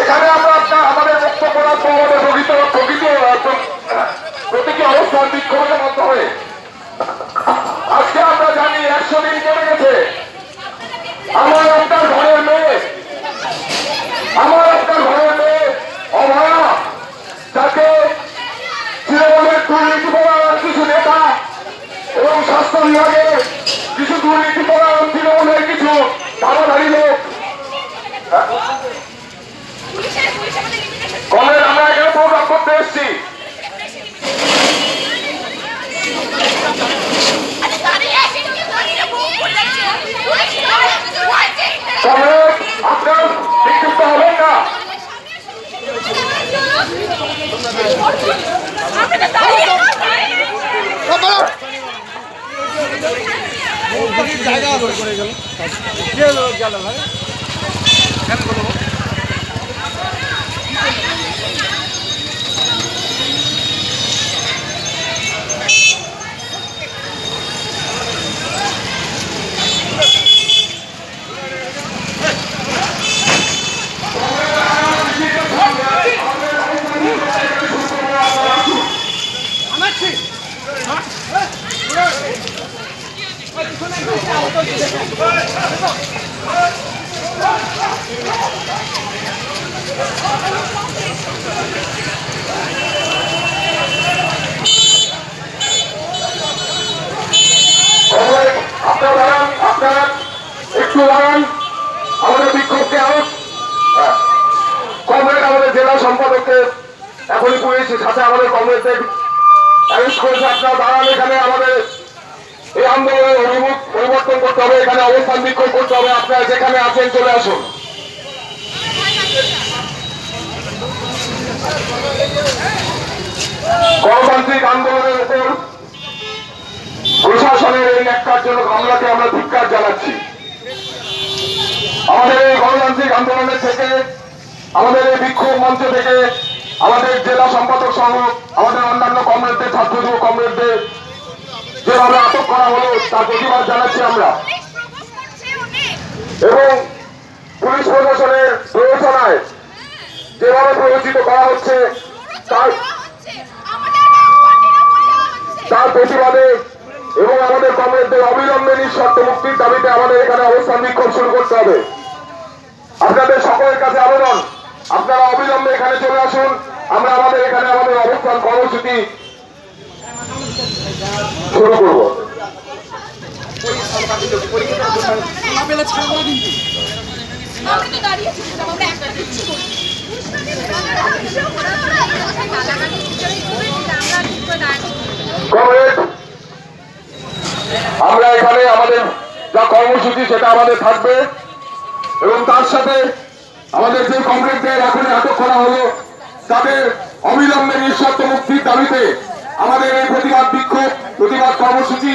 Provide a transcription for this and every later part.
এখানে আমরা আপনার আমাদের বক্তব্য রাখব আমাদের প্রকৃত প্রকৃত অবস্থান বিক্ষোভের আজকে আমরা জানি একশো দিন গেছে। আমার আপনার ঘরের মেয়ে, আমার আপনার ঘরের মেয়ে, অভয়া তৃণমূলের দুর্নীতি পরায়ণ কিছু নেতা এবং স্বাস্থ্য বিভাগের কিছু দুর্নীতি পরায়ণ তৃণমূলের কিছু ধারাধারী লোক পুলিশের পুলিশ আমাদের ইমিগ্রেশন কলেজ আমরা এখানে প্রোগ্রাম করতে এসেছি। আপনার বিক্ষিপ্ত হবেন না। আমরা তো দাঁড়িয়ে আপনারা একটু দাঁড়ান আমাদের বিক্ষোভকে আরও আমাদের জেলা সম্পাদককে এখনই পুলিশ সাথে আমাদের কমরেডদের অ্যারেস্ট করেছে আপনারা দাঁড়ান এখানে আমাদের এই আন্দোলনের অভিমুখ পরিবর্তন করতে হবে, এখানে অবস্থান বিক্ষোভ করতে হবে, আপনারা যেখানে আছেন চলে আসুন। গণতান্ত্রিক আন্দোলনের উপর প্রশাসনের এই ন্যাক্কারজনক হামলাকে আমরা ধিক্কার জানাচ্ছি। আমাদের এই গণতান্ত্রিক আন্দোলনের থেকে, আমাদের এই বিক্ষোভ মঞ্চ থেকে আমাদের জেলা সম্পাদক সহ আমাদের অন্যান্য কমরেডদের ছাত্র যেভাবে আটক করা হলো, তার প্রতিবাদ জানাচ্ছি আমরা। এবং পুলিশ প্রশাসনের প্ররোচনায় যেভাবে প্ররোচিত করা হচ্ছে, তার তার প্রতিবাদে এবং আমাদের কমরেডদের অবিলম্বে নিঃশর্ত মুক্তির দাবিতে আমাদের এখানে অবস্থান বিক্ষোভ শুরু করতে হবে। আপনাদের সকলের কাছে আবেদন, আপনারা অবিলম্বে এখানে চলে আসুন, আমরা আমাদের এখানে আমাদের অবস্থান, কর্মসূচি শুরু করব। আমরা এখানে আমাদের যা কর্মসূচি সেটা আমাদের থাকবে এবং তার সাথে আমাদের যে কমরেডদের এখন আটক করা হলো তাদের অবিলম্বে নিঃশর্ত মুক্তির দাবিতে আমাদের এই প্রতিবাদ বিক্ষোভ, প্রতিবাদ কর্মসূচি,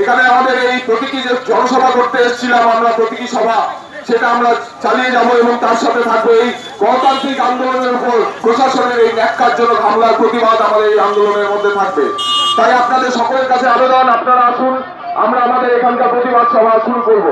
এখানে আমাদের এই প্রতীকী যে জনসভা করতে এসেছিলাম আমরা, প্রতীকী সভা, সেটা আমরা চালিয়ে যাব এবং তার সাথে থাকবে এই গণতান্ত্রিক আন্দোলনের উপর প্রশাসনের এই ন্যাক্কারজনক হামলার প্রতিবাদ আমাদের এই আন্দোলনের মধ্যে থাকবে। তাই আপনাদের সকলের কাছে আবেদন, আপনারা আসুন, আমরা আমাদের এখানকার প্রতিবাদ সভা শুরু করব।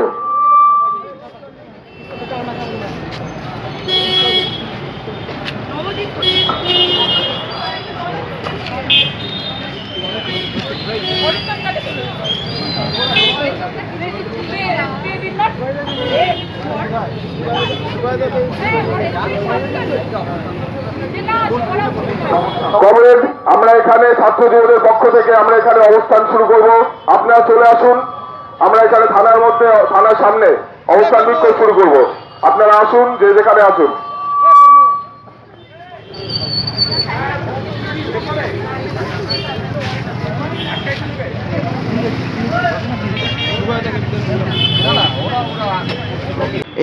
কমরেড, আমরা এখানে ছাত্র জীবনের পক্ষ থেকে আমরা এখানে অবস্থান শুরু করব। আপনারা চলে আসুন। আমরা এখানে থানার মধ্যে, থানার সামনে অবস্থান বিক্ষোভ শুরু করব। আপনারা আসুন, যে যেখানে আসুন।